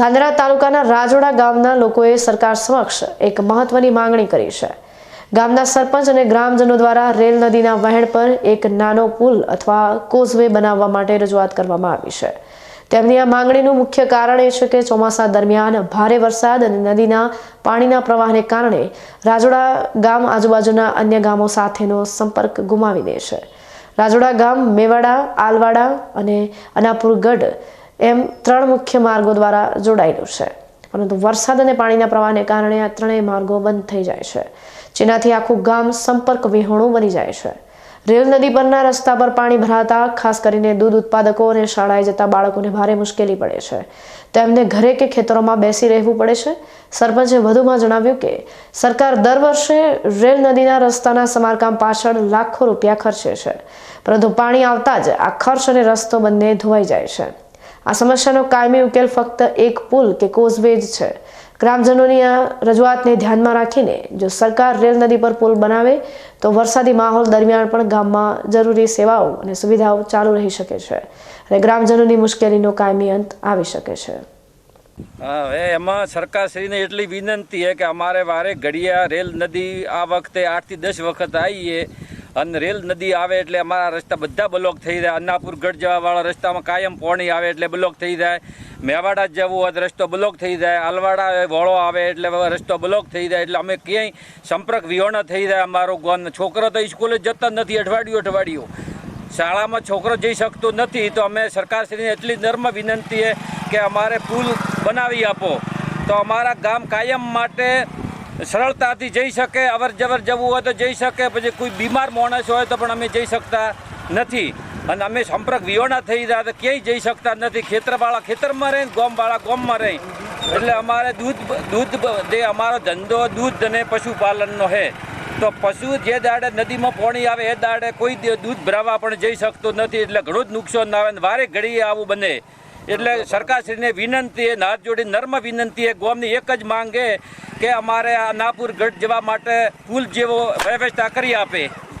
ધાંગધ્રા તાલુકાના રાજોડા ગામના લોકોએ સરકાર સમક્ષ એક મહત્વની માંગણી કરી છે. ગામના સરપંચ અને ગ્રામજનો દ્વારા રેલ નદીના વહેણ પર એક નાનો પુલ અથવા કોઝવે બનાવવા માટે રજૂઆત કરવામાં આવી છે. તેમની આ માંગણીનું મુખ્ય કારણ એ છે કે ચોમાસા દરમિયાન ભારે વરસાદ અને નદીના પાણીના પ્રવાહને કારણે રાજોડા ગામ આજુબાજુના અન્ય ગામો સાથેનો સંપર્ક ગુમાવી દે છે. રાજોડા ગામ મેવાડા, આલવાડા અને અનાપુર ગઢ એમ ત્રણ મુખ્ય માર્ગો દ્વારા જોડાયેલું છે. પરંતુ વરસાદ અને પાણીના પ્રવાહને કારણે આ ત્રણેય માર્ગો બંધ થઈ જાય છે. જેનાથી આખું ગામ સંપર્ક વિહોણું બની જાય છે. રેલ નદી પરના રસ્તા પર પાણી ભરાતા, ખાસ કરીને દૂધ ઉત્પાદકો અને શાળાએ જતા બાળકોને ભારે મુશ્કેલી પડે છે. તેમને ઘરે કે ખેતરોમાં બેસી રહેવું પડે છે? સરપંચે વધુમાં જણાવ્યું કે, સરકાર દર વર્ષે રેલ નદીના રસ્તાના સમારકામ પાછળ લાખો રૂપિયા ખર્ચે છે. પરંતુ પાણી આવતા જ આ ખર્ચ અને રસ્તો બંને ધોવાઈ જાય છે. આ સમસ્યાનો કાયમી ઉકેલ ફક્ત એક પુલ કે કોઝવે જ છે. ગ્રામજનોની આ રજૂઆતને ધ્યાનમાં રાખીને જો સરકાર રેલ નદી પર પુલ બનાવે, તો વરસાદી માહોલ દરમિયાન પણ ગામમાં જરૂરી સેવાઓ અને સુવિધાઓ ચાલુ રહી શકે છે અને ગ્રામજનોની મુશ્કેલીનો કાયમી અંત આવી શકે છે. હવે એમાં સરકારશ્રીને એટલી વિનંતી છે કે અમારે વારે ઘડિયા રેલ નદી આ વખતે આઠથી દસ વખત આવીએ. અને રેલ નદી આવે એટલે અમારા રસ્તા બધા બ્લોક થઈ જાય. અન્નાપુર ગઢ જવાવાળા રસ્તામાં કાયમ પોણી આવે એટલે બ્લોક થઈ જાય. મેવાડા જવું હોય તો રસ્તો બ્લોક થઈ જાય. અલવાડા વળો આવે એટલે રસ્તો બ્લોક થઈ જાય. એટલે અમે ક્યાંય સંપર્ક વિહોણા થઈ જાય. અમારો ગોન છોકરો તો સ્કૂલે જતા નથી, અઠવાડિયું અઠવાડિયું. શાળામાં છોકરો જઈ શકતો નથી. તો અમે સરકારશ્રીને એટલી નર્મ વિનંતી કે અમારે પુલ બનાવી આપો. તો અમારા ગામ કાયમ માટે સરળતાથી જઈ શકે અવર જવર જવું હોય તો જઈ શકે, પછી કોઈ બીમાર માણસ હોય તો પણ અમે જઈ શકતા નથી. અને અમે સંપર્ક વિહોણા થઈ રહ્યા, તો ક્યાંય જઈ શકતા નથી. ખેતરવાળા ખેતરમાં રહે ગોમવાળા ગોમમાં રહે એટલે અમારે દૂધ દૂધ જે અમારો ધંધો દૂધ અને પશુપાલનનો છે, તો પશુ જે દાડે નદીમાં પાણી આવે, એ દાડે કોઈ દૂધ ભરાવા પણ જઈ શકતો નથી. એટલે ઘણું જ નુકસાન આવે ને વારે ઘડીએ આવું બને. એટલે સરકારશ્રીને વિનંતી હાથ જોડી નર્મ વિનંતી એ ગોમની એક જ માંગે કે અમારે આ નાપુર ગઢ જવા માટે પુલ જેવો વ્યવસ્થા કરી આપે.